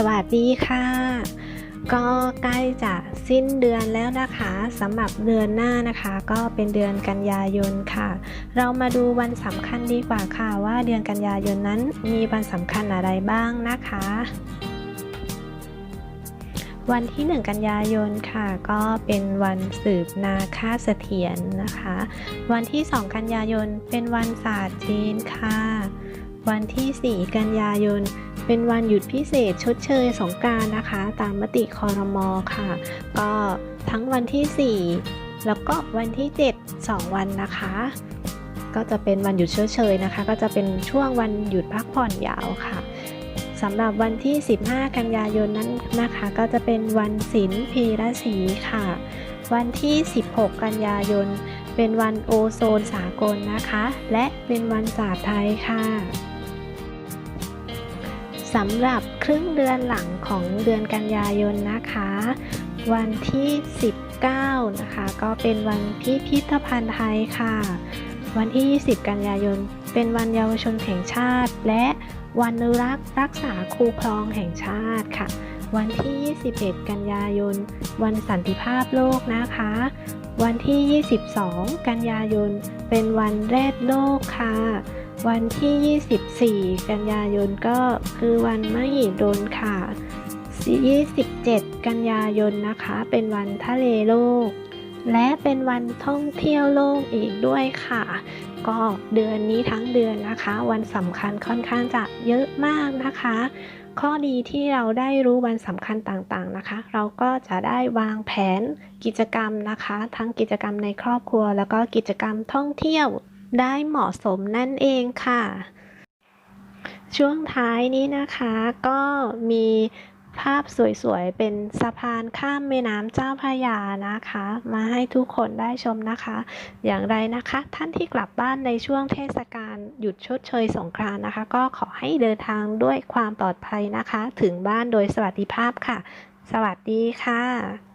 สวัสดีค่ะ ก็ใกล้จะสิ้นเดือนแล้วนะคะสำหรับเดือนหน้านะคะ ก็เป็นเดือนกันยายนค่ะ เรามาดูวันสำคัญดีกว่าค่ะว่าเดือนกันยายนนั้นมีวันสำคัญอะไรบ้างนะคะวันที่ 1 กันยายนค่ะ ก็เป็นวันสืบนาคาเสถียรนะคะ วันที่ 2 กันยายนเป็นวันศาสตร์จีนค่ะ วันที่ 4 กันยายน เป็นวันหยุดพิเศษชดเชยสงกานต์นะคะ ตามมติคอรมอค่ะ ก็ทั้งวันที่ 4 แล้วก็วันที่ 7 2 วันนะคะ ก็จะเป็นวันหยุดชดเชยนะคะ ก็จะเป็นช่วงวันหยุดพักผ่อนยาวค่ะสำหรับวันที่ 15 กันยายนนั้นนะคะ ก็จะเป็นวันศิลพีระศีค่ะ วันที่ 16 กันยายน เป็นวันโอโซนสากลนะคะ และเป็นวันศาสตร์ไทยค่ะ สำหรับครึ่งเดือนหลังของเดือนกันยายนนะคะ วันที่ 19 นะคะ ก็เป็นวันพิพิธภัณฑ์ไทยค่ะ วันที่ 20 กันยายน เป็นวันเยาวชนแห่งชาติ และวันนรักรักษาคูครองแห่งชาติค่ะ วันที่ 21 กันยายน วันสันติภาพโลกนะคะ วันที่ 22 กันยายน เป็นวันแรดโลกค่ะ วันที่ 24 กันยายนก็คือวันมหิดลค่ะ 27 กันยายนนะคะ เป็นวันทะเลโลก และเป็นวันท่องเที่ยวโลกอีกด้วยค่ะ ก็เดือนนี้ทั้งเดือนนะคะ วันสำคัญค่อนข้างจะเยอะมากนะคะ ข้อดีที่เราได้รู้วันสำคัญต่างๆนะคะ เราก็จะได้วางแผนกิจกรรมนะคะ ทั้งกิจกรรมในครอบครัว แล้วก็กิจกรรมท่องเที่ยว ได้เหมาะสมนั่นเองค่ะ ช่วงท้ายนี้นะคะก็มีภาพสวยๆ เป็นสะพานข้ามแม่น้ำเจ้าพระยานะคะ มาให้ทุกคนได้ชมนะคะ อย่างไรนะคะ ท่านที่กลับบ้านในช่วงเทศกาลหยุดชดเชยสงกรานต์นะคะ ก็ขอให้เดินทางด้วยความปลอดภัยนะคะ ถึงบ้านโดยสวัสดิภาพค่ะ สวัสดีค่ะ